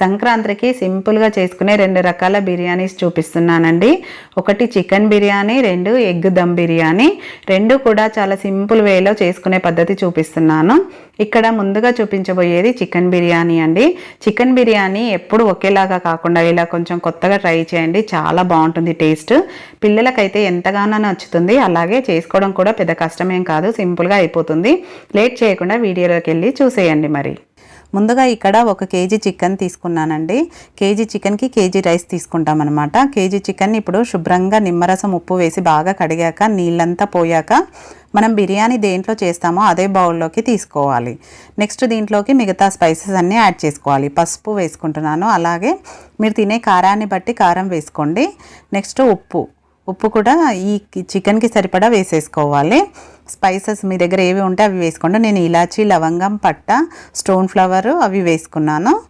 సంక్రాంతికి సింపుల్గా చేసుకునే రెండు రకాల బిర్యానీస్ చూపిస్తున్నానండి. ఒకటి చికెన్ బిర్యానీ రెండు ఎగ్ దమ్ బిర్యానీ. రెండు కూడా చాలా సింపుల్ వేలో చేసుకునే పద్ధతి చూపిస్తున్నాను. ఇక్కడ ముందుగా చూపించబోయేది చికెన్ బిర్యానీ అండి. చికెన్ బిర్యానీ ఎప్పుడు ఒకేలాగా కాకుండా ఇలా కొంచెం కొత్తగా ట్రై చేయండి. చాలా బాగుంటుంది టేస్ట్. పిల్లలకైతే ఎంతగానో నచ్చుతుంది. అలాగే చేసుకోవడం కూడా పెద్ద కష్టమేం కాదు. సింపుల్గా అయిపోతుంది. లేట్ చేయకుండా వీడియోలోకి వెళ్ళి చూసేయండి మరి. ముందుగా ఇక్కడ ఒక కేజీ చికెన్ తీసుకున్నానండి. కేజీ చికెన్కి కేజీ రైస్ తీసుకుంటాం అనమాట కేజీ చికెన్ ఇప్పుడు శుభ్రంగా నిమ్మరసం ఉప్పు వేసి బాగా కడిగాక నీళ్ళంతా పోయాక మనం బిర్యానీ దేంట్లో చేస్తామో అదే బౌల్లోకి తీసుకోవాలి. నెక్స్ట్ దీంట్లోకి మిగతా స్పైసెస్ అన్నీ యాడ్ చేసుకోవాలి. పసుపు వేసుకుంటున్నాను. అలాగే మీరు తినే కారాన్ని బట్టి కారం వేసుకోండి. నెక్స్ట్ ఉప్పు. ఉప్పు కూడా ఈ చికెన్కి సరిపడా వేసేసుకోవాలి. స్పైసెస్ మీ దగ్గర ఏవి ఉంటే అవి వేసుకోండి. నేను ఇలాచీ లవంగం పట్ట స్టోన్ ఫ్లవర్ అవి వేసుకున్నాను.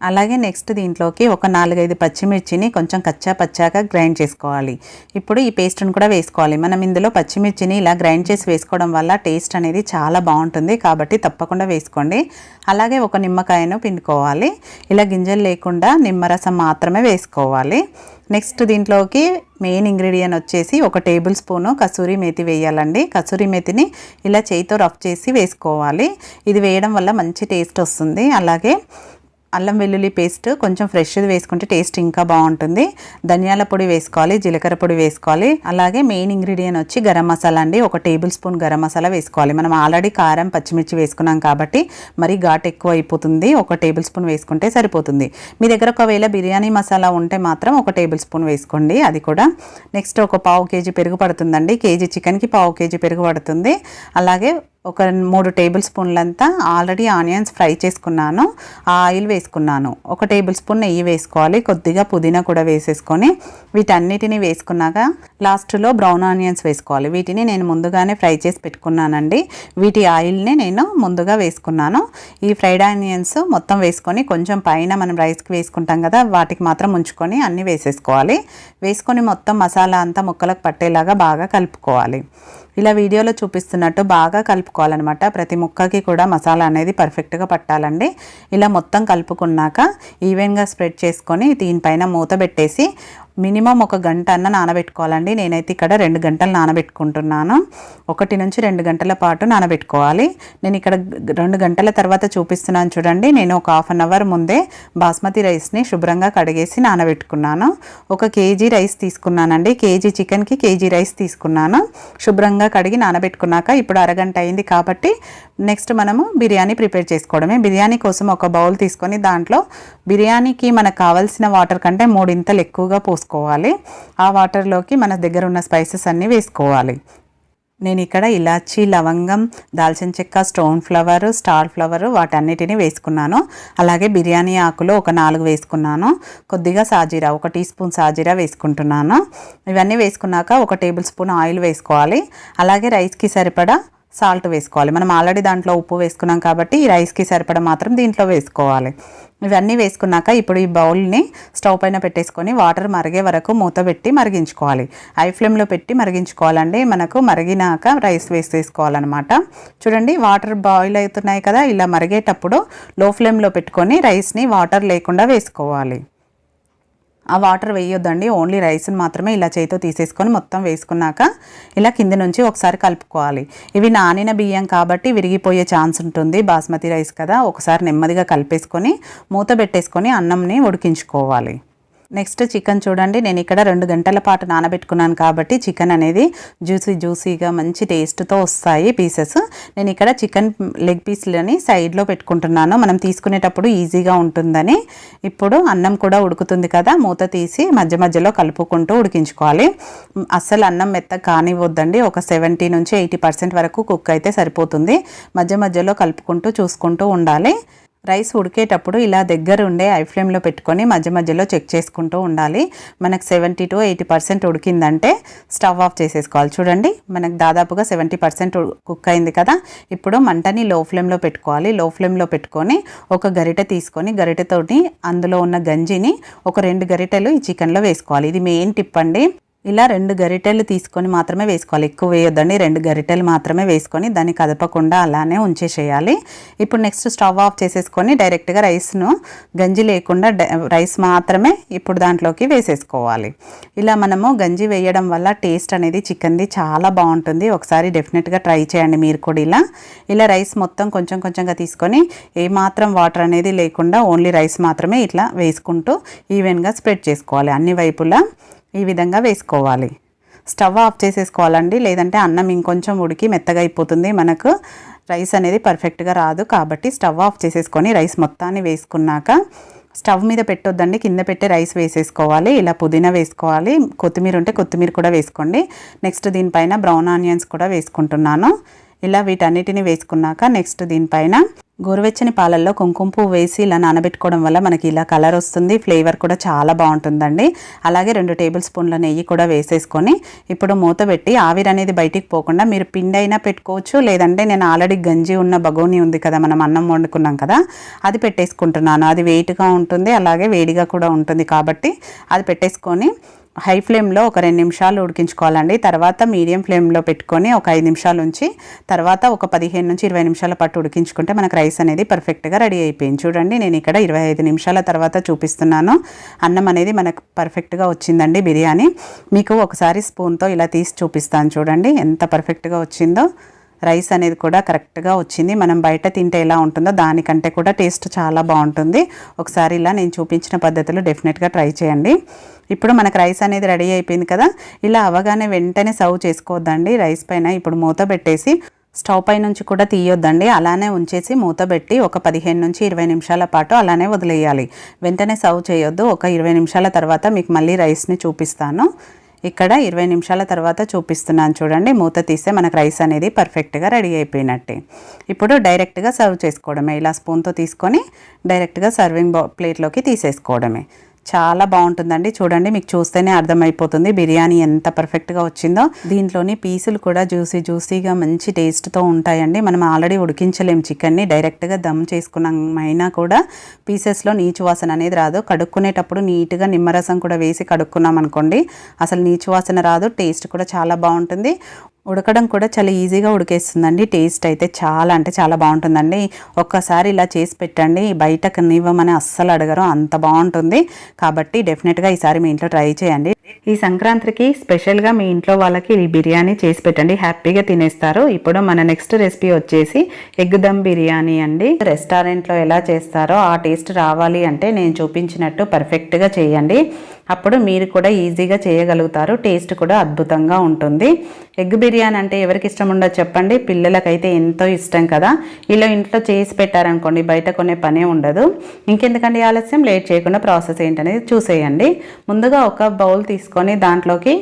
అలాగే నెక్స్ట్ దీంట్లోకి ఒక నాలుగైదు పచ్చిమిర్చిని కొంచెం కచ్చా పచ్చాగా గ్రైండ్ చేసుకోవాలి. ఇప్పుడు ఈ పేస్ట్ని కూడా వేసుకోవాలి. మనం ఇందులో పచ్చిమిర్చిని ఇలా గ్రైండ్ చేసి వేసుకోవడం వల్ల టేస్ట్ అనేది చాలా బాగుంటుంది. కాబట్టి తప్పకుండా వేసుకోండి. అలాగే ఒక నిమ్మకాయను పిండుకోవాలి. ఇలా గింజలు లేకుండా నిమ్మరసం మాత్రమే వేసుకోవాలి. నెక్స్ట్ దీంట్లోకి మెయిన్ ఇంగ్రీడియంట్ వచ్చేసి ఒక టేబుల్ స్పూను కసూరి మేతి వేయాలండి. కసూరి మేతిని ఇలా చేయితో రఫ్ చేసి వేసుకోవాలి. ఇది వేయడం వల్ల మంచి టేస్ట్ వస్తుంది. అలాగే అల్లం వెల్లుల్లి పేస్ట్ కొంచెం ఫ్రెష్ది వేసుకుంటే టేస్ట్ ఇంకా బాగుంటుంది. ధనియాల పొడి వేసుకోవాలి జీలకర్ర పొడి వేసుకోవాలి. అలాగే మెయిన్ ఇంగ్రీడియంట్ వచ్చి గరం మసాలా అండి. ఒక టేబుల్ స్పూన్ గరం మసాలా వేసుకోవాలి. మనం ఆల్రెడీ కారం పచ్చిమిర్చి వేసుకున్నాం కాబట్టి మరి ఘాట్ ఎక్కువ అయిపోతుంది. ఒక టేబుల్ స్పూన్ వేసుకుంటే సరిపోతుంది. మీ దగ్గర ఒకవేళ బిర్యానీ మసాలా ఉంటే మాత్రం ఒక టేబుల్ స్పూన్ వేసుకోండి. అది కూడా నెక్స్ట్ ఒక పావు కేజీ పెరుగు పడుతుందండి. కేజీ చికెన్కి పావు కేజీ పెరుగు పడుతుంది. అలాగే ఒక మూడు టేబుల్ స్పూన్లంతా ఆల్రెడీ ఆనియన్స్ ఫ్రై చేసుకున్నాను ఆ ఆయిల్ వేసుకున్నాను. ఒక టేబుల్ స్పూన్ నెయ్యి వేసుకోవాలి కొద్దిగా పుదీనా కూడా వేసేసుకొని వీటన్నిటిని వేసుకున్నాక లాస్ట్లో బ్రౌన్ ఆనియన్స్ వేసుకోవాలి. వీటిని నేను ముందుగానే ఫ్రై చేసి పెట్టుకున్నానండి. వీటి ఆయిల్ని నేను ముందుగా వేసుకున్నాను. ఈ ఫ్రైడ్ ఆనియన్స్ మొత్తం వేసుకొని కొంచెం పైన మనం రైస్కి వేసుకుంటాం కదా వాటికి మాత్రం ఉంచుకొని అన్నీ వేసేసుకోవాలి. వేసుకొని మొత్తం మసాలా అంతా ముక్కలకు పట్టేలాగా బాగా కలుపుకోవాలి. ఇలా వీడియోలో చూపిస్తున్నట్టు బాగా కలుపుకోవాలన్నమాట. ప్రతి ముక్కకి కూడా మసాలా అనేది పర్ఫెక్ట్గా పట్టాలండి. ఇలా మొత్తం కలుపుకున్నాక ఈవెన్గా స్ప్రెడ్ చేసుకొని దీనిపైన మూత పెట్టేసి మినిమం ఒక గంట అన్న నానబెట్టుకోవాలండి. నేనైతే ఇక్కడ రెండు గంటలు నానబెట్టుకుంటున్నాను. ఒకటి నుంచి రెండు గంటల పాటు నానబెట్టుకోవాలి. నేను ఇక్కడ రెండు గంటల తర్వాత చూపిస్తున్నాను చూడండి. నేను ఒక హాఫ్ అన్ అవర్ ముందే బాస్మతి రైస్ని శుభ్రంగా కడిగేసి నానబెట్టుకున్నాను. ఒక కేజీ రైస్ తీసుకున్నానండి. కేజీ చికెన్కి కేజీ రైస్ తీసుకున్నాను. శుభ్రంగా కడిగి నానబెట్టుకున్నాక ఇప్పుడు అరగంట అయింది కాబట్టి నెక్స్ట్ మనము బిర్యానీ ప్రిపేర్ చేసుకోవడమే. బిర్యానీ కోసం ఒక బౌల్ తీసుకొని దాంట్లో బిర్యానీకి మనకు కావాల్సిన వాటర్ కంటే మూడింతలు ఎక్కువగా వేసుకోవాలి. ఆ వాటర్లోకి మన దగ్గర ఉన్న స్పైసెస్ అన్నీ వేసుకోవాలి. నేను ఇక్కడ ఇలాచీ లవంగం దాల్చిన చెక్క స్టోన్ ఫ్లవర్ స్టార్ ఫ్లవర్ వాటన్నిటిని వేసుకున్నాను. అలాగే బిర్యానీ ఆకులు ఒక నాలుగు వేసుకున్నాను. కొద్దిగా సాజీరా ఒక టీ స్పూన్ సాజీరా వేసుకుంటున్నాను. ఇవన్నీ వేసుకున్నాక ఒక టేబుల్ స్పూన్ ఆయిల్ వేసుకోవాలి. అలాగే రైస్కి సరిపడా సాల్ట్ వేసుకోవాలి. మనం ఆల్రెడీ దాంట్లో ఉప్పు వేసుకున్నాం కాబట్టి ఈ రైస్కి సరిపడా మాత్రం దీంట్లో వేసుకోవాలి. ఇవన్నీ వేసుకున్నాక ఇప్పుడు ఈ బౌల్ని స్టవ్ పైన పెట్టేసుకొని వాటర్ మరిగే వరకు మూత పెట్టి మరిగించుకోవాలి. హై ఫ్లేమ్లో పెట్టి మరిగించుకోవాలండి. మనకు మరిగినాక రైస్ వేసేసుకోవాలన్నమాట. చూడండి వాటర్ బాయిల్ అవుతున్నాయి కదా ఇలా మరిగేటప్పుడు లో ఫ్లేమ్లో పెట్టుకొని రైస్ని వాటర్ లేకుండా వేసుకోవాలి. ఆ వాటర్ వేయొద్దండి. ఓన్లీ రైస్ని మాత్రమే ఇలా చేతితో తీసేసుకొని మొత్తం వేసుకున్నాక ఇలా కింద నుంచి ఒకసారి కలుపుకోవాలి. ఇవి నానిన బియ్యం కాబట్టి విరిగిపోయే ఛాన్స్ ఉంటుంది. బాస్మతి రైస్ కదా. ఒకసారి నెమ్మదిగా కలిపేసుకొని మూత పెట్టేసుకొని అన్నంని ఉడికించుకోవాలి. నెక్స్ట్ చికెన్ చూడండి నేను ఇక్కడ రెండు గంటల పాటు నానబెట్టుకున్నాను కాబట్టి చికెన్ అనేది జ్యూసీ జ్యూసీగా మంచి టేస్ట్తో వస్తాయి పీసెస్. నేను ఇక్కడ చికెన్ లెగ్ పీస్లని సైడ్లో పెట్టుకుంటున్నాను. మనం తీసుకునేటప్పుడు ఈజీగా ఉంటుందని. ఇప్పుడు అన్నం కూడా ఉడుకుతుంది కదా మూత తీసి మధ్య మధ్యలో కలుపుకుంటూ ఉడికించుకోవాలి. అస్సలు అన్నం మెత్త కానివ్వద్దండి. ఒక సెవెంటీ నుంచి ఎయిటీ పర్సెంట్ వరకు కుక్ అయితే సరిపోతుంది. మధ్య మధ్యలో కలుపుకుంటూ చూసుకుంటూ ఉండాలి. రైస్ ఉడికేటప్పుడు ఇలా దగ్గర ఉండే ఐ ఫ్లేమ్లో పెట్టుకొని మధ్య మధ్యలో చెక్ చేసుకుంటూ ఉండాలి. మనకు సెవెంటీ టు ఎయిటీ పర్సెంట్ ఉడికిందంటే స్టవ్ ఆఫ్ చేసేసుకోవాలి. చూడండి మనకు దాదాపుగా సెవెంటీ పర్సెంట్ కుక్ అయింది కదా. ఇప్పుడు మంటని లో ఫ్లేమ్లో పెట్టుకోవాలి. లో ఫ్లేమ్లో పెట్టుకొని ఒక గరిటె తీసుకొని గరిటెతోటి అందులో ఉన్న గంజిని ఒక రెండు గరిటెలు ఈ చికెన్లో వేసుకోవాలి. ఇది మెయిన్ టిప్ అండి. ఇలా రెండు గరిటెలు తీసుకొని మాత్రమే వేసుకోవాలి. ఎక్కువ వేయొద్దండి. రెండు గరిటెలు మాత్రమే వేసుకొని దాన్ని కదపకుండా అలానే ఉంచేసేయాలి. ఇప్పుడు నెక్స్ట్ స్టవ్ ఆఫ్ చేసేసుకొని డైరెక్ట్గా రైస్ను గంజి లేకుండా రైస్ మాత్రమే ఇప్పుడు దాంట్లోకి వేసేసుకోవాలి. ఇలా మనము గంజి వేయడం వల్ల టేస్ట్ అనేది చికెన్ది చాలా బాగుంటుంది. ఒకసారి డెఫినెట్గా ట్రై చేయండి మీరు కూడా ఇలా. ఇలా రైస్ మొత్తం కొంచెం కొంచెంగా తీసుకొని ఏమాత్రం వాటర్ అనేది లేకుండా ఓన్లీ రైస్ మాత్రమే ఇట్లా వేసుకుంటూ ఈవెన్గా స్ప్రెడ్ చేసుకోవాలి. అన్ని వైపులా ఈ విధంగా వేసుకోవాలి. స్టవ్ ఆఫ్ చేసేసుకోవాలండి. లేదంటే అన్నం ఇంకొంచెం ఉడికి మెత్తగా అయిపోతుంది. మనకు రైస్ అనేది పర్ఫెక్ట్గా రాదు కాబట్టి స్టవ్ ఆఫ్ చేసేసుకొని రైస్ మొత్తాన్ని వేసుకున్నాక స్టవ్ మీద పెట్టొద్దండి. కింద పెట్టి రైస్ వేసేసుకోవాలి. ఇలా పుదీనా వేసుకోవాలి. కొత్తిమీర ఉంటే కొత్తిమీర కూడా వేసుకోండి. నెక్స్ట్ దీనిపైన బ్రౌన్ ఆనియన్స్ కూడా వేసుకుంటున్నాను. ఇలా వీటన్నిటిని వేసుకున్నాక నెక్స్ట్ దీనిపైన గోరువెచ్చని పాలల్లో కుంకుమ పువ్వు వేసి ఇలా నానబెట్టుకోవడం వల్ల మనకి ఇలా కలర్ వస్తుంది ఫ్లేవర్ కూడా చాలా బాగుంటుందండి. అలాగే రెండు టేబుల్ స్పూన్ల నెయ్యి కూడా వేసేసుకొని ఇప్పుడు మూత పెట్టి ఆవిరి అనేది బయటికి పోకుండా మీరు పిండి అయినా పెట్టుకోవచ్చు. లేదంటే నేను ఆల్రెడీ గంజి ఉన్న బగోని ఉంది కదా మనం అన్నం వండుకున్నాం కదా అది పెట్టేసుకుంటున్నాను. అది వెయిట్గా ఉంటుంది అలాగే వేడిగా కూడా ఉంటుంది కాబట్టి అది పెట్టేసుకొని హై ఫ్లేమ్లో ఒక రెండు నిమిషాలు ఉడికించుకోవాలండి. తర్వాత మీడియం ఫ్లేమ్లో పెట్టుకొని ఒక ఐదు నిమిషాలు ఉంచి తర్వాత ఒక పదిహేను నుంచి ఇరవై నిమిషాల పాటు ఉడికించుకుంటే మనకు రైస్ అనేది పర్ఫెక్ట్గా రెడీ అయిపోయింది. చూడండి నేను ఇక్కడ ఇరవై ఐదు నిమిషాల తర్వాత చూపిస్తున్నాను. అన్నం అనేది మనకు పర్ఫెక్ట్గా వచ్చిందండి బిర్యానీ. మీకు ఒకసారి స్పూన్తో ఇలా తీసి చూపిస్తాను చూడండి ఎంత పర్ఫెక్ట్గా వచ్చిందో. రైస్ అనేది కూడా కరెక్ట్గా వచ్చింది. మనం బయట తింటే ఎలా ఉంటుందో దానికంటే కూడా టేస్ట్ చాలా బాగుంటుంది. ఒకసారి ఇలా నేను చూపించిన పద్ధతిలో డెఫినెట్గా ట్రై చేయండి. ఇప్పుడు మనకు రైస్ అనేది రెడీ అయిపోయింది కదా ఇలా అవగానే వెంటనే సర్వ్ చేసుకోవద్దండి. రైస్ పైన ఇప్పుడు మూత పెట్టేసి స్టవ్ పై నుంచి కూడా తీయొద్దండి. అలానే ఉంచేసి మూత పెట్టి ఒక పదిహేను నుంచి ఇరవై నిమిషాల పాటు అలానే వదిలేయాలి. వెంటనే సర్వ్ చేయొద్దు. ఒక ఇరవై నిమిషాల తర్వాత మీకు మళ్ళీ రైస్ని చూపిస్తాను. ఇక్కడ ఇరవై నిమిషాల తర్వాత చూపిస్తున్నాను చూడండి. మూత తీస్తే మనకు రైస్ అనేది పర్ఫెక్ట్గా రెడీ అయిపోయినట్టే. ఇప్పుడు డైరెక్ట్గా సర్వ్ చేసుకోవడమే. ఇలా స్పూన్తో తీసుకొని డైరెక్ట్గా సర్వింగ్ ప్లేట్లోకి తీసేసుకోవడమే. చాలా బాగుంటుందండి. చూడండి మీకు చూస్తేనే అర్థమైపోతుంది బిర్యానీ ఎంత పర్ఫెక్ట్గా వచ్చిందో. దీంట్లోని పీసులు కూడా జ్యూసీ జ్యూసీగా మంచి టేస్ట్తో ఉంటాయండి. మనం ఆల్రెడీ ఉడికించలేం చికెన్ని డైరెక్ట్గా దమ్ చేసుకున్నామైనా కూడా పీసెస్లో నీచు వాసన అనేది రాదు. కడుక్కునేటప్పుడు నీట్గా నిమ్మరసం కూడా వేసి కడుక్కున్నాం అనుకోండి అసలు నీచు వాసన రాదు టేస్ట్ కూడా చాలా బాగుంటుంది. ఉడకడం కూడా చాలా ఈజీగా ఉడికేస్తుందండి. టేస్ట్ అయితే చాలా అంటే చాలా బాగుంటుందండి. ఒక్కసారి ఇలా చేసి పెట్టండి. బయటకు నివ్వమని అస్సలు అడగరు. అంత బాగుంటుంది. కాబట్టి డెఫినెట్గా ఈసారి మీ ఇంట్లో ట్రై చేయండి. ఈ సంక్రాంతికి స్పెషల్గా మీ ఇంట్లో వాళ్ళకి ఈ బిర్యానీ చేసి పెట్టండి. హ్యాపీగా తినేస్తారు. ఇప్పుడు మన నెక్స్ట్ రెసిపీ వచ్చేసి ఎగ్ దమ్ బిర్యానీ అండి. రెస్టారెంట్లో ఎలా చేస్తారో ఆ టేస్ట్ రావాలి అంటే నేను చూపించినట్టు పర్ఫెక్ట్గా చేయండి. అప్పుడు మీరు కూడా ఈజీగా చేయగలుగుతారు. టేస్ట్ కూడా అద్భుతంగా ఉంటుంది. ఎగ్ బిర్యానీ అంటే ఎవరికి ఇష్టం ఉండదు చెప్పండి. పిల్లలకైతే ఎంతో ఇష్టం కదా. ఇలా ఇంట్లో చేసి పెట్టారనుకోండి బయట కొనే పనే ఉండదు. ఇంకెందుకండి ఆలస్యం? లేట్ చేయకుండా ప్రాసెస్ ఏంటనేది చూసేయండి. ముందుగా ఒక బౌల్ తీసుకొని దాంట్లోకి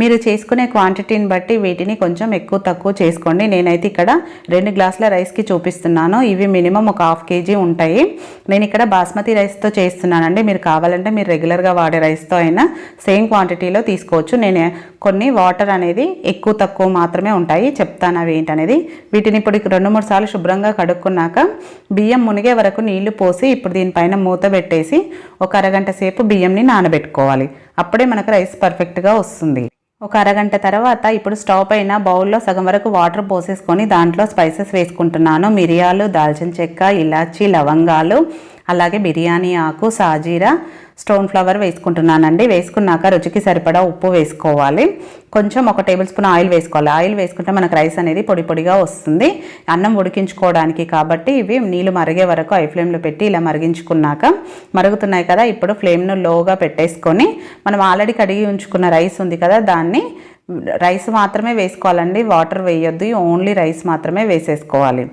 మీరు చేసుకునే క్వాంటిటీని బట్టి వీటిని కొంచెం ఎక్కువ తక్కువ చేసుకోండి. నేనైతే ఇక్కడ రెండు గ్లాసుల రైస్కి చూపిస్తున్నాను. ఇవి మినిమం ఒక హాఫ్ కేజీ ఉంటాయి. నేను ఇక్కడ బాస్మతి రైస్తో చేస్తున్నానండి. మీరు కావాలంటే మీరు రెగ్యులర్గా వాడే రైస్తో అయినా సేమ్ క్వాంటిటీలో తీసుకోవచ్చు. నేను కొన్ని వాటర్ అనేది ఎక్కువ తక్కువ మాత్రమే ఉంటాయి. చెప్తాను అవి ఏంటనేది. వీటిని ఇప్పుడు రెండు మూడు సార్లు శుభ్రంగా కడుక్కున్నాక బియ్యం మునిగే వరకు నీళ్ళు పోసి ఇప్పుడు దీనిపైన మూత పెట్టేసి ఒక అరగంట సేపు బియ్యంని నానబెట్టుకోవాలి. అప్పుడే మనకు రైస్ పర్ఫెక్ట్గా వస్తుంది. ఒక అరగంట తర్వాత ఇప్పుడు స్టవ్ పైన బౌల్లో సగం వరకు వాటర్ పోసేసుకొని దాంట్లో స్పైసెస్ వేసుకుంటున్నాను. మిరియాలు దాల్చిన చెక్క ఇలాచి లవంగాలు అలాగే బిర్యానీ ఆకు సాజీరా స్టోన్ ఫ్లవర్ వేసుకుంటున్నానండి. వేసుకున్నాక రుచికి సరిపడా ఉప్పు వేసుకోవాలి. కొంచెం ఒక టేబుల్ స్పూన్ ఆయిల్ వేసుకోవాలి. ఆయిల్ వేసుకుంటే మనకు రైస్ అనేది పొడి పొడిగా వస్తుంది. అన్నం ఉడికించుకోవడానికి కాబట్టి ఇవి నీళ్ళు మరిగే వరకు ఐ ఫ్లేమ్లో పెట్టి ఇలా మరిగించుకున్నాక మరుగుతున్నాయి కదా ఇప్పుడు ఫ్లేమ్ను లోగా పెట్టేసుకొని మనం ఆల్రెడీ కడిగి ఉంచుకున్న రైస్ ఉంది కదా దాన్ని రైస్ మాత్రమే వేసుకోవాలండి. వాటర్ వేయొద్దు. ఓన్లీ రైస్ మాత్రమే వేసేసుకోవాలి.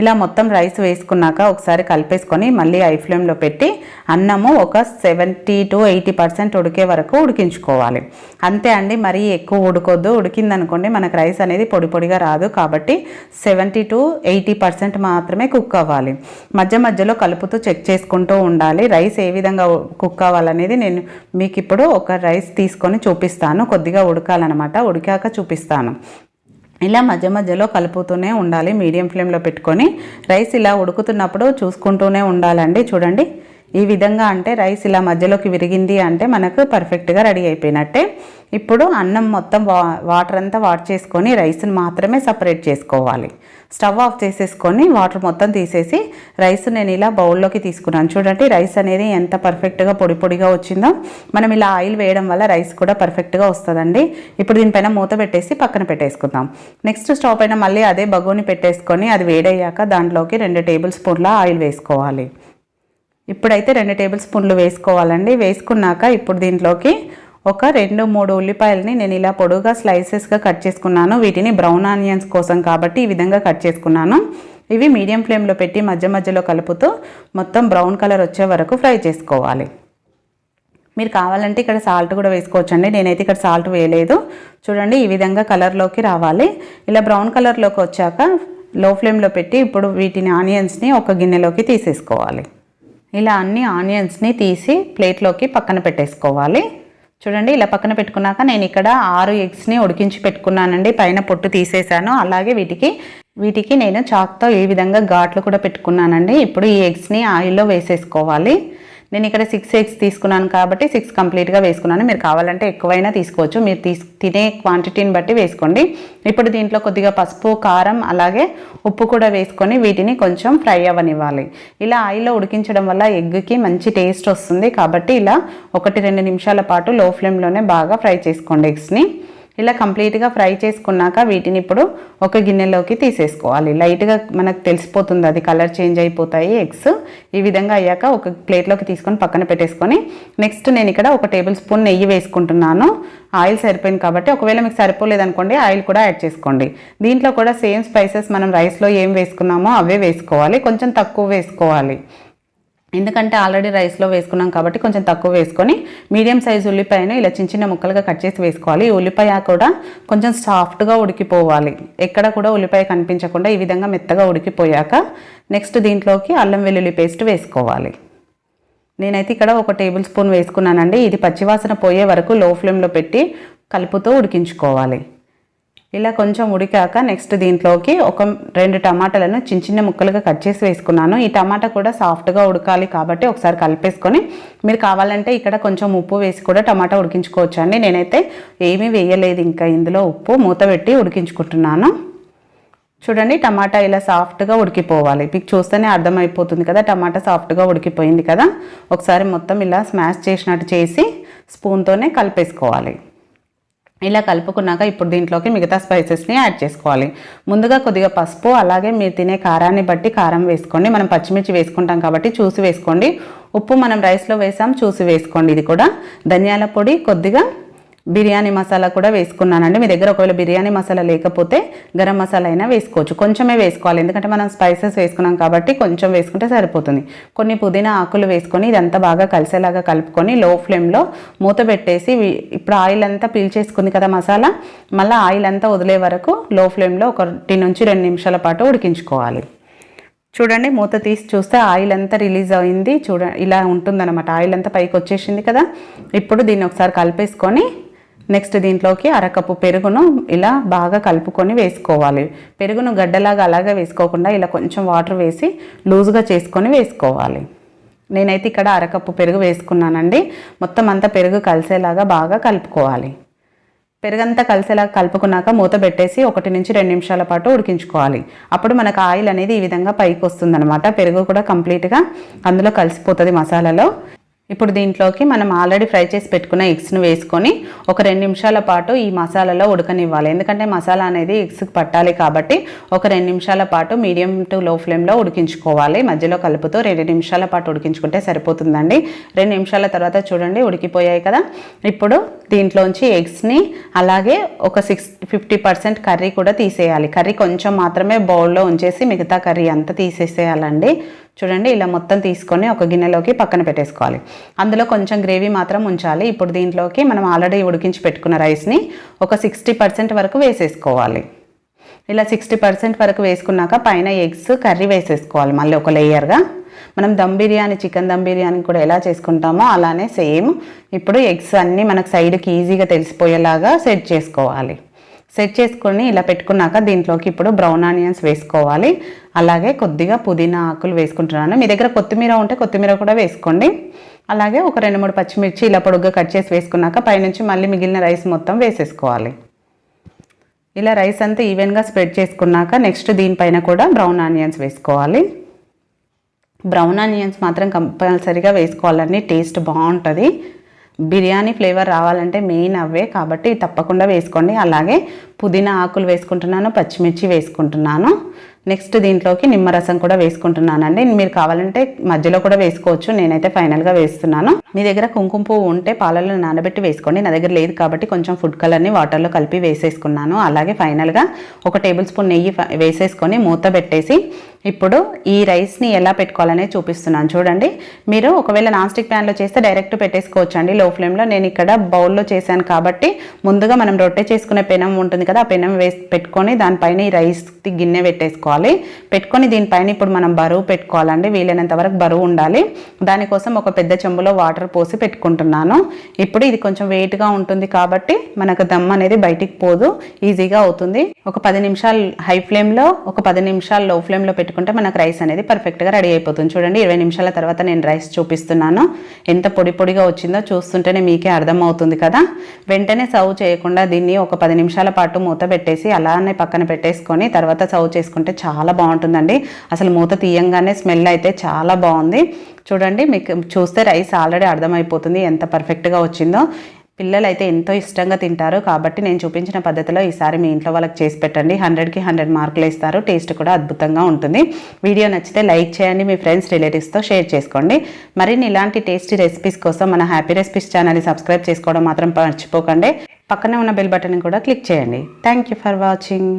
ఇలా మొత్తం రైస్ వేసుకున్నాక ఒకసారి కలిపేసుకొని మళ్ళీ ఐ ఫ్లేమ్లో పెట్టి అన్నము ఒక సెవెంటీ టు ఎయిటీ పర్సెంట్ ఉడికే వరకు ఉడికించుకోవాలి. అంతే అండి మరీ ఎక్కువ ఉడకొద్దు. ఉడికిందనుకోండి మనకు రైస్ అనేది పొడి పొడిగా రాదు కాబట్టి సెవెంటీ టు ఎయిటీ పర్సెంట్ మాత్రమే కుక్ అవ్వాలి. మధ్య మధ్యలో కలుపుతూ చెక్ చేసుకుంటూ ఉండాలి. రైస్ ఏ విధంగా కుక్ అవ్వాలనేది నేను మీకు ఇప్పుడు ఒక రైస్ తీసుకొని చూపిస్తాను. కొద్దిగా ఉడకాలన్నమాట. ఉడికాక చూపిస్తాను. ఇలా మధ్య మధ్యలో కలుపుతూనే ఉండాలి. మీడియం ఫ్లేమ్లో పెట్టుకొని రైస్ ఇలా ఉడుకుతున్నప్పుడు చూసుకుంటూనే ఉండాలండి. చూడండి. ఈ విధంగా అంటే రైస్ ఇలా మధ్యలోకి విరిగింది అంటే మనకు పర్ఫెక్ట్గా రెడీ అయిపోయినట్టే. ఇప్పుడు అన్నం మొత్తం వా వాటర్ అంతా వాట్ చేసుకొని రైస్ని మాత్రమే సపరేట్ చేసుకోవాలి. స్టవ్ ఆఫ్ చేసేసుకొని వాటర్ మొత్తం తీసేసి రైస్ నేను ఇలా బౌల్లోకి తీసుకున్నాను. చూడండి రైస్ అనేది ఎంత పర్ఫెక్ట్గా పొడి పొడిగా వచ్చిందో. మనం ఇలా ఆయిల్ వేయడం వల్ల రైస్ కూడా పర్ఫెక్ట్గా వస్తుందండి. ఇప్పుడు దీనిపైన మూత పెట్టేసి పక్కన పెట్టేసుకుందాం. నెక్స్ట్ స్టవ్ పైన మళ్ళీ అదే బగోని పెట్టేసుకొని అది వేడయ్యాక దాంట్లోకి రెండు టేబుల్ స్పూన్ల ఆయిల్ వేసుకోవాలి. ఇప్పుడైతే రెండు టేబుల్ స్పూన్లు వేసుకోవాలండి. వేసుకున్నాక ఇప్పుడు దీంట్లోకి ఒక రెండు మూడు ఉల్లిపాయలని నేను ఇలా పొడుగా స్లైసెస్గా కట్ చేసుకున్నాను. వీటిని బ్రౌన్ ఆనియన్స్ కోసం కాబట్టి ఈ విధంగా కట్ చేసుకున్నాను. ఇవి మీడియం ఫ్లేమ్లో పెట్టి మధ్య మధ్యలో కలుపుతూ మొత్తం బ్రౌన్ కలర్ వచ్చే వరకు ఫ్రై చేసుకోవాలి. మీరు కావాలంటే ఇక్కడ సాల్ట్ కూడా వేసుకోవచ్చండి. నేనైతే ఇక్కడ సాల్ట్ వేయలేదు. చూడండి ఈ విధంగా కలర్లోకి రావాలి. ఇలా బ్రౌన్ కలర్లోకి వచ్చాక లో ఫ్లేమ్లో పెట్టి ఇప్పుడు వీటిని ఆనియన్స్ని ఒక గిన్నెలోకి తీసేసుకోవాలి. ఇలా అన్ని ఆనియన్స్ని తీసి ప్లేట్లోకి పక్కన పెట్టేసుకోవాలి. చూడండి ఇలా పక్కన పెట్టుకున్నాక నేను ఇక్కడ ఆరు ఎగ్స్ని ఉడికించి పెట్టుకున్నానండి. పైన పొట్టు తీసేసాను అలాగే వీటికి వీటికి నేను చాక్తో ఈ విధంగా ఘాట్లు కూడా పెట్టుకున్నానండి. ఇప్పుడు ఈ ఎగ్స్ని ఆయిల్లో వేసేసుకోవాలి. నేను ఇక్కడ సిక్స్ ఎగ్స్ తీసుకున్నాను కాబట్టి సిక్స్ కంప్లీట్గా వేసుకున్నాను. మీరు కావాలంటే ఎక్కువైనా తీసుకోవచ్చు. మీరు తీసు తినే క్వాంటిటీని బట్టి వేసుకోండి. ఇప్పుడు దీంట్లో కొద్దిగా పసుపు కారం అలాగే ఉప్పు కూడా వేసుకొని వీటిని కొంచెం ఫ్రై అవ్వనివ్వాలి. ఇలా ఆయిల్లో ఉడికించడం వల్ల ఎగ్కి మంచి టేస్ట్ వస్తుంది. కాబట్టి ఇలా ఒకటి రెండు నిమిషాల పాటు లో ఫ్లేమ్లోనే బాగా ఫ్రై చేసుకోండి ఎగ్స్ని. ఇలా కంప్లీట్గా ఫ్రై చేసుకున్నాక వీటిని ఇప్పుడు ఒక గిన్నెలోకి తీసేసుకోవాలి. లైట్గా మనకు తెలిసిపోతుంది అది కలర్ చేంజ్ అయిపోతాయి ఎగ్స్. ఈ విధంగా అయ్యాక ఒక ప్లేట్లోకి తీసుకొని పక్కన పెట్టేసుకొని నెక్స్ట్ నేను ఇక్కడ ఒక టేబుల్ స్పూన్ నెయ్యి వేసుకుంటున్నాను. ఆయిల్ సరిపోయింది కాబట్టి ఒకవేళ మీకు సరిపోలేదనుకోండి ఆయిల్ కూడా యాడ్ చేసుకోండి. దీంట్లో కూడా సేమ్ స్పైసెస్ మనం రైస్లో ఏం వేసుకున్నామో అవే వేసుకోవాలి. కొంచెం తక్కువ వేసుకోవాలి. ఎందుకంటే ఆల్రెడీ రైస్లో వేసుకున్నాం కాబట్టి కొంచెం తక్కువ వేసుకొని మీడియం సైజ్ ఉల్లిపాయను ఇలా చిన్న చిన్న ముక్కలుగా కట్ చేసి వేసుకోవాలి. ఉల్లిపాయ కూడా కొంచెం సాఫ్ట్గా ఉడికిపోవాలి. ఎక్కడ కూడా ఉల్లిపాయ కనిపించకుండా ఈ విధంగా మెత్తగా ఉడికిపోయాక నెక్స్ట్ దీంట్లోకి అల్లం వెల్లుల్లి పేస్ట్ వేసుకోవాలి. నేనైతే ఇక్కడ ఒక టేబుల్ స్పూన్ వేసుకున్నానండి. ఇది పచ్చివాసన పోయే వరకు లో ఫ్లేమ్లో పెట్టి కలుపుతూ ఉడికించుకోవాలి. ఇలా కొంచెం ఉడికాక నెక్స్ట్ దీంట్లోకి ఒక రెండు టమాటాలను చిన్న చిన్న ముక్కలుగా కట్ చేసి వేసుకున్నాను. ఈ టమాటా కూడా సాఫ్ట్గా ఉడకాలి కాబట్టి ఒకసారి కలిపేసుకొని మీరు కావాలంటే ఇక్కడ కొంచెం ఉప్పు వేసి కూడా టమాటా ఉడికించుకోవచ్చు అండి. నేనైతే ఏమీ వేయలేదు ఇంకా ఇందులో ఉప్పు మూత పెట్టి ఉడికించుకుంటున్నాను. చూడండి టమాటా ఇలా సాఫ్ట్గా ఉడికిపోవాలి. మీకు చూస్తేనే అర్థమైపోతుంది కదా టమాటా సాఫ్ట్గా ఉడికిపోయింది కదా. ఒకసారి మొత్తం ఇలా స్మాష్ చేసినట్టు చేసి స్పూన్తోనే కలిపేసుకోవాలి. ఇలా కలుపుకున్నాక ఇప్పుడు దీంట్లోకి మిగతా స్పైసెస్ని యాడ్ చేసుకోవాలి. ముందుగా కొద్దిగా పసుపు అలాగే మీరు తినే కారాన్ని బట్టి కారం వేసుకోండి. మనం పచ్చిమిర్చి వేసుకుంటాం కాబట్టి చూసి వేసుకోండి. ఉప్పు మనం రైస్లో వేసాం చూసి వేసుకోండి. ఇది కూడా ధనియాల పొడి కొద్దిగా బిర్యానీ మసాలా కూడా వేసుకున్నానండి. మీ దగ్గర ఒకవేళ బిర్యానీ మసాలా లేకపోతే గరం మసాలా అయినా వేసుకోవచ్చు. కొంచెమే వేసుకోవాలి. ఎందుకంటే మనం స్పైసెస్ వేసుకున్నాం కాబట్టి కొంచెం వేసుకుంటే సరిపోతుంది. కొన్ని పుదీనా ఆకులు వేసుకొని ఇదంతా బాగా కలిసేలాగా కలుపుకొని లో ఫ్లేమ్లో మూత పెట్టేసి ఇప్పుడు ఆయిల్ అంతా పీల్చేసుకుంది కదా మసాలా మళ్ళీ ఆయిల్ అంతా వదిలే వరకు లో ఫ్లేమ్లో ఒకటి నుంచి రెండు నిమిషాల పాటు ఉడికించుకోవాలి. చూడండి మూత తీసి చూస్తే ఆయిల్ అంతా రిలీజ్ అయింది. చూడ ఇలా ఉంటుందన్నమాట. ఆయిల్ అంతా పైకి వచ్చేసింది కదా. ఇప్పుడు దీన్ని ఒకసారి కలిపేసుకొని నెక్స్ట్ దీంట్లోకి అరకప్పు పెరుగును ఇలా బాగా కలుపుకొని వేసుకోవాలి. పెరుగును గడ్డలాగా అలాగే వేసుకోకుండా ఇలా కొంచెం వాటర్ వేసి లూజ్గా చేసుకొని వేసుకోవాలి. నేనైతే ఇక్కడ అరకప్పు పెరుగు వేసుకున్నానండి. మొత్తం అంతా పెరుగు కలిసేలాగా బాగా కలుపుకోవాలి. పెరుగంతా కలిసేలా కలుపుకున్నాక మూత పెట్టేసి ఒకటి నుంచి రెండు నిమిషాల పాటు ఉడికించుకోవాలి. అప్పుడు మనకు ఆయిల్ అనేది ఈ విధంగా పైకి వస్తుందనమాట పెరుగు కూడా కంప్లీట్గా అందులో కలిసిపోతుంది మసాలాలో. ఇప్పుడు దీంట్లోకి మనం ఆల్రెడీ ఫ్రై చేసి పెట్టుకున్న ఎగ్స్ను వేసుకొని ఒక రెండు నిమిషాల పాటు ఈ మసాలాలో ఉడకనివ్వాలి. ఎందుకంటే మసాలా అనేది ఎగ్స్కి పట్టాలి కాబట్టి ఒక రెండు నిమిషాల పాటు మీడియం టు లో ఫ్లేమ్లో ఉడికించుకోవాలి. మధ్యలో కలుపుతూ రెండు నిమిషాల పాటు ఉడికించుకుంటే సరిపోతుందండి. రెండు నిమిషాల తర్వాత చూడండి ఉడికిపోయాయి కదా. ఇప్పుడు దీంట్లోంచి ఎగ్స్ని అలాగే ఒక సిక్స్ ఫిఫ్టీ పర్సెంట్ కర్రీ కూడా తీసేయాలి. కర్రీ కొంచెం మాత్రమే బౌల్లో ఉంచేసి మిగతా కర్రీ అంతా తీసేసేయాలండి. చూడండి ఇలా మొత్తం తీసుకొని ఒక గిన్నెలోకి పక్కన పెట్టేసుకోవాలి. అందులో కొంచెం గ్రేవీ మాత్రం ఉంచాలి. ఇప్పుడు దీంట్లోకి మనం ఆల్రెడీ ఉడికించి పెట్టుకున్న రైస్ని ఒక సిక్స్టీ పర్సెంట్ వరకు వేసేసుకోవాలి. ఇలా సిక్స్టీ పర్సెంట్ వరకు వేసుకున్నాక పైన ఎగ్స్ కర్రీ వేసేసుకోవాలి మళ్ళీ ఒక లేయర్గా. మనం దమ్ బిర్యానీ చికెన్ దమ్ బిర్యానీ కూడా ఎలా చేసుకుంటామో అలానే సేమ్. ఇప్పుడు ఎగ్స్ అన్నీ మనకు సైడ్కి ఈజీగా తెలిసిపోయేలాగా సెట్ చేసుకోవాలి. సెట్ చేసుకొని ఇలా పెట్టుకున్నాక దీంట్లోకి ఇప్పుడు బ్రౌన్ ఆనియన్స్ వేసుకోవాలి. అలాగే కొద్దిగా పుదీనా ఆకులు వేసుకుంటున్నాను. మీ దగ్గర కొత్తిమీర ఉంటే కొత్తిమీర కూడా వేసుకోండి. అలాగే ఒక రెండు మూడు పచ్చిమిర్చి ఇలా పొడుగ్గా కట్ చేసి వేసుకున్నాక పైనుంచి మళ్ళీ మిగిలిన రైస్ మొత్తం వేసేసుకోవాలి. ఇలా రైస్ అంతా ఈవెన్గా స్ప్రెడ్ చేసుకున్నాక నెక్స్ట్ దీనిపైన కూడా బ్రౌన్ ఆనియన్స్ వేసుకోవాలి. బ్రౌన్ ఆనియన్స్ మాత్రం కంపల్సరీగా వేసుకోవాలండి. టేస్ట్ బాగుంటుంది. బిర్యానీ ఫ్లేవర్ రావాలంటే మెయిన్ అవే కాబట్టి తప్పకుండా వేసుకోండి. అలాగే పుదీనా ఆకులు వేసుకుంటున్నాను పచ్చిమిర్చి వేసుకుంటున్నాను. నెక్స్ట్ దీంట్లోకి నిమ్మరసం కూడా వేసుకుంటున్నానండి. మీరు కావాలంటే మధ్యలో కూడా వేసుకోవచ్చు. నేనైతే ఫైనల్గా వేస్తున్నాను. మీ దగ్గర కుంకుమ పువ్వు ఉంటే పాలలో నానబెట్టి వేసుకోండి. నా దగ్గర లేదు కాబట్టి కొంచెం ఫుడ్ కలర్ని వాటర్లో కలిపి వేసేసుకున్నాను. అలాగే ఫైనల్గా ఒక టేబుల్ స్పూన్ నెయ్యి వేసేసుకొని మూత పెట్టేసి ఇప్పుడు ఈ రైస్ని ఎలా పెట్టుకోవాలనే చూపిస్తున్నాను. చూడండి మీరు ఒకవేళ నాన్ స్టిక్ ప్యాన్లో చేస్తే డైరెక్ట్ పెట్టేసుకోవచ్చు అండి లో ఫ్లేమ్లో నేను ఇక్కడ బౌల్లో చేశాను కాబట్టి ముందుగా మనం రొట్టె చేసుకునే పెనం ఉంటుంది కదా ఆ పెనం వేసి పెట్టుకొని దానిపైన ఈ రైస్ గిన్నె పెట్టేసుకోవాలి. పెట్టుకొని దీనిపైన ఇప్పుడు మనం బరువు పెట్టుకోవాలండి. వీలైనంత వరకు బరువు ఉండాలి. దానికోసం ఒక పెద్ద చెంబులో వాటర్ పోసి పెట్టుకుంటున్నాను. ఇప్పుడు ఇది కొంచెం వెయిట్గా ఉంటుంది కాబట్టి మనకు దమ్ అనేది బయటికి పోదు ఈజీగా అవుతుంది. ఒక పది నిమిషాలు హై ఫ్లేమ్లో ఒక పది నిమిషాలు లో ఫ్లేమ్లో పెట్టుకుంటే మనకు రైస్ అనేది పర్ఫెక్ట్గా రెడీ అయిపోతుంది. చూడండి ఇరవై నిమిషాల తర్వాత నేను రైస్ చూపిస్తున్నాను. ఎంత పొడి పొడిగా వచ్చిందో చూస్తుంటేనే మీకే అర్థమవుతుంది కదా. వెంటనే సర్వ్ చేయకుండా దీన్ని ఒక పది నిమిషాల పాటు మూత పెట్టేసి అలానే పక్కన పెట్టేసుకొని తర్వాత సర్వ్ చేసుకుంటే చాలా బాగుంటుందండి. అసలు మూత తీయంగానే స్మెల్ అయితే చాలా బాగుంది. చూడండి మీకు చూస్తే రైస్ ఆల్రెడీ అర్థమైపోతుంది ఎంత పర్ఫెక్ట్గా వచ్చిందో. పిల్లలు అయితే ఎంతో ఇష్టంగా తింటారు. కాబట్టి నేను చూపించిన పద్ధతిలో ఈసారి మీ ఇంట్లో వాళ్ళకి చేసి పెట్టండి. హండ్రెడ్కి హండ్రెడ్ మార్కులు ఇస్తారు టేస్ట్ కూడా అద్భుతంగా ఉంటుంది. వీడియో నచ్చితే లైక్ చేయండి. మీ ఫ్రెండ్స్ రిలేటివ్స్తో షేర్ చేసుకోండి. మరిన్ని ఇలాంటి టేస్టీ రెసిపీస్ కోసం మన హ్యాపీ రెసిపీస్ ఛానల్ని సబ్స్క్రైబ్ చేసుకోవడం మాత్రం మర్చిపోకండి. పక్కనే ఉన్న బెల్ బటన్ కూడా క్లిక్ చేయండి. Thank you for watching.